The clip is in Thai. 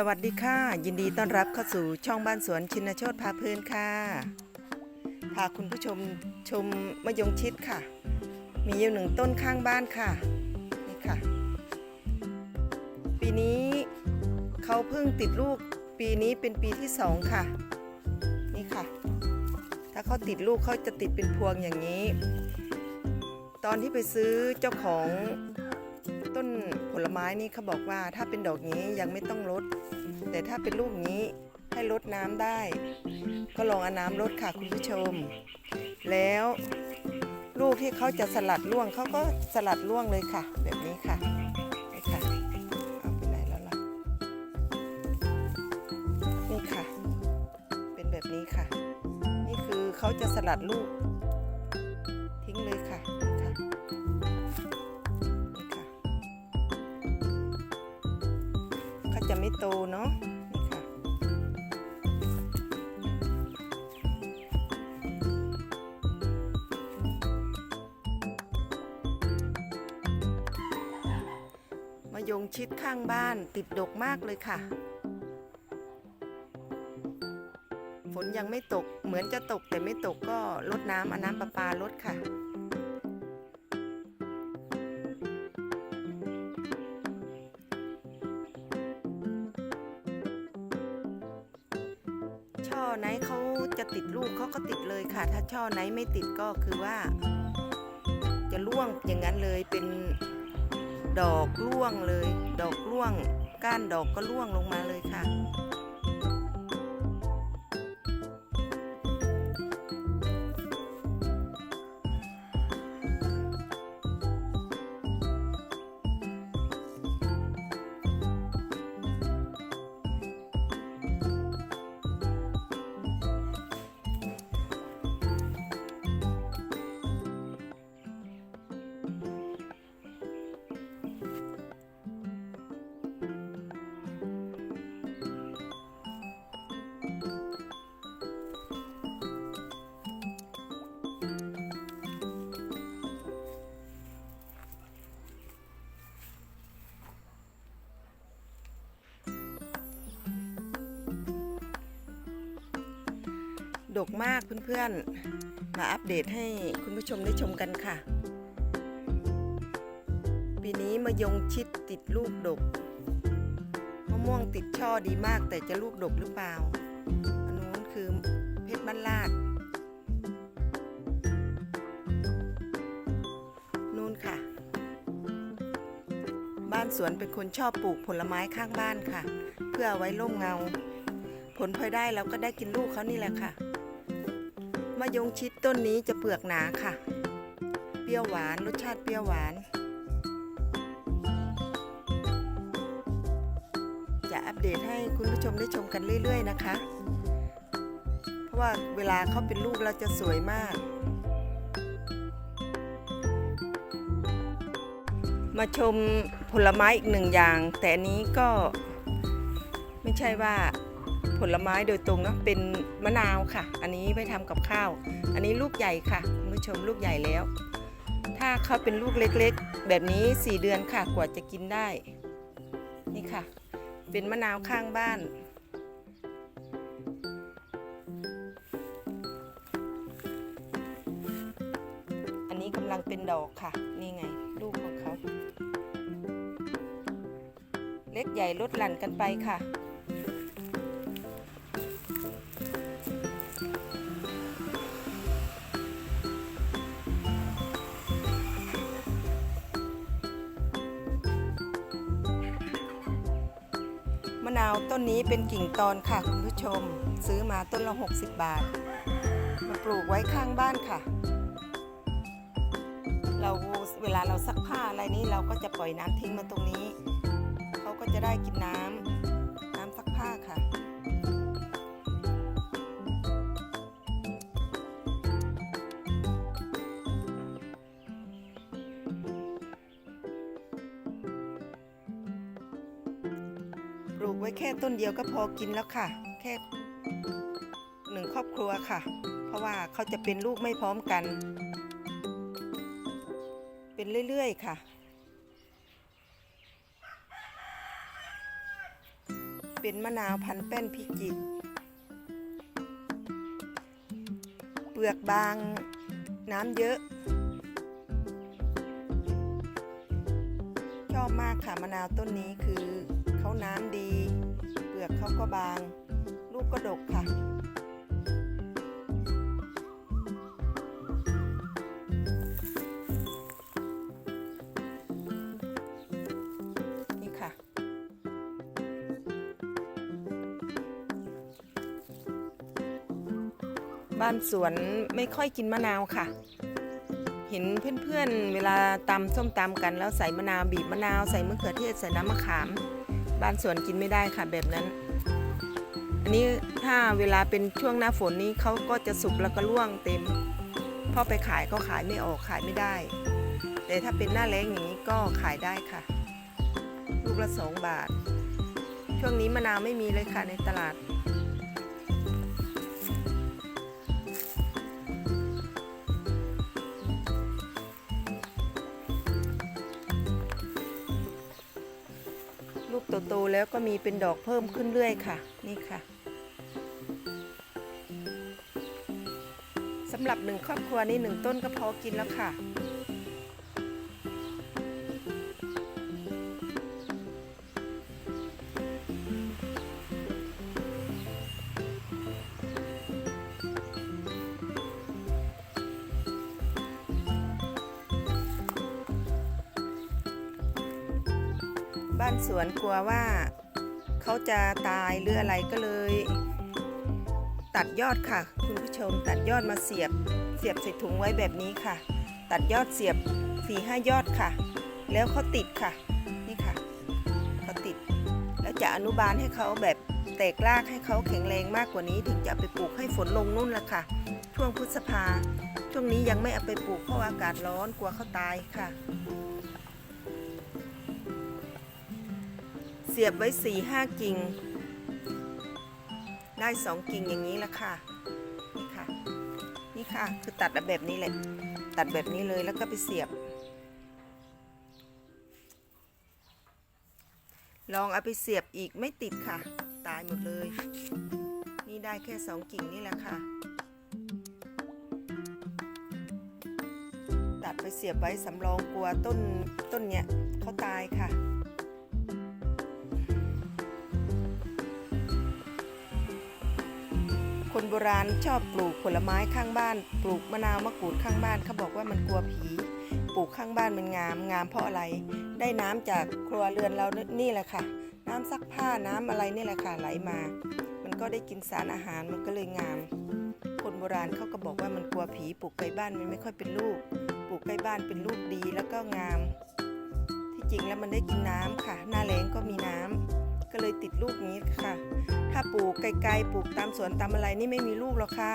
สวัสดีค่ะ ยินดีต้อนรับเข้าสู่ช่องบ้านสวนชินโชตพาเพลินค่ะ พาคุณผู้ชมชมมะยงชิดค่ะ มีอยู่หนึ่งต้นข้างบ้านค่ะนี่ค่ะ ปีนี้เขาเพิ่งติดลูก ปีนี้เป็นปีที่สองค่ะ นี่ค่ะ ถ้าเขาติดลูกเขาจะติดเป็นพวงอย่างนี้ ตอนที่ไปซื้อเจ้าของต้น ผลไม้นี่เขาบอกว่าถ้าเป็นดอกนี้ยังไม่ต้องลด แต่ถ้าเป็นลูกนี้ให้ลดน้ำได้ ก็ลองเอาน้ำลดค่ะคุณผู้ชม แล้วลูกที่เขาจะสลัดร่วงเขาก็สลัดร่วงเลยค่ะ แบบนี้ค่ะนี่ค่ะเอาไปไหนแล้วล่ะนี่ค่ะ เป็นแบบนี้ค่ะ นี่คือเขาจะสลัดลูก ตเนาะนี่ค่ะ มายงชิดข้างบ้านติดดกมากเลยค่ะ ฝนยังไม่ตกเหมือนจะตกแต่ไม่ตกก็ลดน้ำเอาน้ำประปาลดค่ะ ติดลูกเขาก็ติดเลยค่ะ ถ้าช่อไหนไม่ติดก็คือว่า จะร่วงอย่างนั้นเลยเป็นดอกร่วงเลย ดอกร่วง ก้านดอกก็ร่วงลงมาเลยค่ะ ดกมากเพื่อนๆ มาอัปเดตให้คุณผู้ชมได้ชมกันค่ะ ปีนี้มายงชิดติดลูกดกมะม่วงติดช่อดีมากแต่จะลูกดกหรือเปล่า อันนู้นคือเพชรบ้านลาดนู่นค่ะ บ้านสวนเป็นคนชอบปลูกผลไม้ข้างบ้านค่ะ เพื่ออไว้ร่มเงา ผลพลอยได้เราก็ได้กินลูกเขานี่แหละค่ะ มะยงชิดต้นนี้จะเปลือกหนาค่ะ เปรี้ยวหวานรสชาติเปรี้ยวหวาน จะอัปเดตให้คุณผู้ชมได้ชมกันเรื่อย ๆ นะคะ เพราะว่าเวลาเขาเป็นลูกเราจะสวยมาก มาชมผลไม้อีกหนึ่งอย่าง แต่นี้ก็ไม่ใช่ว่า ผลไม้โดยตรงเนาะเป็นมะนาวค่ะ อันนี้ไปทำกับข้าว อันนี้ลูกใหญ่ค่ะคุณผู้ชมลูกใหญ่แล้ว ถ้าเขาเป็นลูกเล็กๆ แบบนี้ 4 เดือนค่ะกว่าจะกินได้ นี่ค่ะ เป็นมะนาวข้างบ้านอันนี้กำลังเป็นดอกค่ะ นี่ไง ลูกของเขา เล็กใหญ่ลดหลั่นกันไปค่ะ นาวต้นนี้เป็นกิ่งตอนค่ะคุณผู้ชม ซื้อมาต้นละ 60 บาท มาปลูกไว้ข้างบ้านค่ะ เราเวลาเราซักผ้าอะไรนี้เราก็จะปล่อยน้ำทิ้งมาตรงนี้ เขาก็จะได้กินน้ำ ลูกไว้แค่ต้นเดียวก็พอกินแล้วค่ะ แค่หนึ่งครอบครัวค่ะ เพราะว่าเขาจะเป็นลูกไม่พร้อมกัน เป็นเรื่อยๆค่ะเป็นมะนาวพันแป้นพิจิตรเปลือกบางน้ำเยอะ ชอบมากค่ะมะนาวต้นนี้คือ เขาน้ำดี เปลือกเขาก็บาง ลูกก็ดกค่ะนี่ค่ะบ้านสวนไม่ค่อยกินมะนาวค่ะ เห็นเพื่อนๆเวลาตำส้มตำกันแล้วใส่มะนาวบีบมะนาวใส่มะเขือเทศใส่น้ำมะขาม บ้านสวนกินไม่ได้ค่ะแบบนั้น อันนี้ถ้าเวลาเป็นช่วงหน้าฝนนี้เขาก็จะสุกแล้วก็ร่วงเต็มพ่อไปขายก็ขายไม่ออกขายไม่ได้ แต่ถ้าเป็นหน้าแล้งอย่างนี้ก็ขายได้ค่ะ ลูกละสองบาท ช่วงนี้มะนาวไม่มีเลยค่ะในตลาด โตๆแล้วก็มีเป็นดอกเพิ่มขึ้นเรื่อยค่ะ นี่ค่ะสำหรับหนึ่งครอบครัวนี่หนึ่งต้นก็พอกินแล้วค่ะ บ้านสวนกลัวว่าเขาจะตายหรืออะไรก็เลย ตัดยอดค่ะ คุณผู้ชมตัดยอดมาเสียบเสียบใส่ถุงไว้แบบนี้ค่ะ ตัดยอดเสียบสี่ห้ายอดค่ะ แล้วเขาติดค่ะนี่ค่ะเขาติด แล้วจะอนุบาลให้เขาแบบแตกรากให้เขาแข็งแรงมากกว่านี้ ถึงจะไปปลูกให้ฝนลงนู่นละค่ะ ช่วงพฤษภาช่วงนี้ยังไม่เอาไปปลูกเพราะอากาศร้อนกลัวเขาตายค่ะ สียบไว้สี่ห้ากิ่ง ได้สองกิ่งอย่างนี้ละค่ะ นี่ค่ะ นี่ค่ะ คือตัดแบบนี้แหละตัดแบบนี้เลยแล้วก็ไปเสียบ ลองเอาไปเสียบอีกไม่ติดค่ะ ตายหมดเลย นี่ได้แค่สองกิ่งนี่แหละค่ะ ตัดไปเสียบไว้สำรองกลัวต้นต้นเนี้ยเขาตายค่ะ คนโบราณชอบปลูกผลไม้ข้างบ้าน ปลูกมะนาวมะกรูดข้างบ้านเขาบอกว่ามันกลัวผี ปลูกข้างบ้านมันงาม งามเพราะอะไร ได้น้ำจากครัวเรือนเรานี่แหละค่ะ น้ำซักผ้าน้ำอะไรนี่แหละค่ะไหลมา มันก็ได้กินสารอาหารมันก็เลยงาม คนโบราณเขาก็บอกว่ามันกลัวผี ปลูกใกล้บ้านมันไม่ค่อยเป็นลูก ปลูกใกล้บ้านเป็นลูกดีแล้วก็งาม ที่จริงแล้วมันได้กินน้ำค่ะ หน้าแล้งก็มีน้ำ ก็เลยติดลูกนี้ค่ะ ถ้าปลูกไกลๆปลูกตามสวนตามอะไรนี่ไม่มีลูกหรอกค่ะ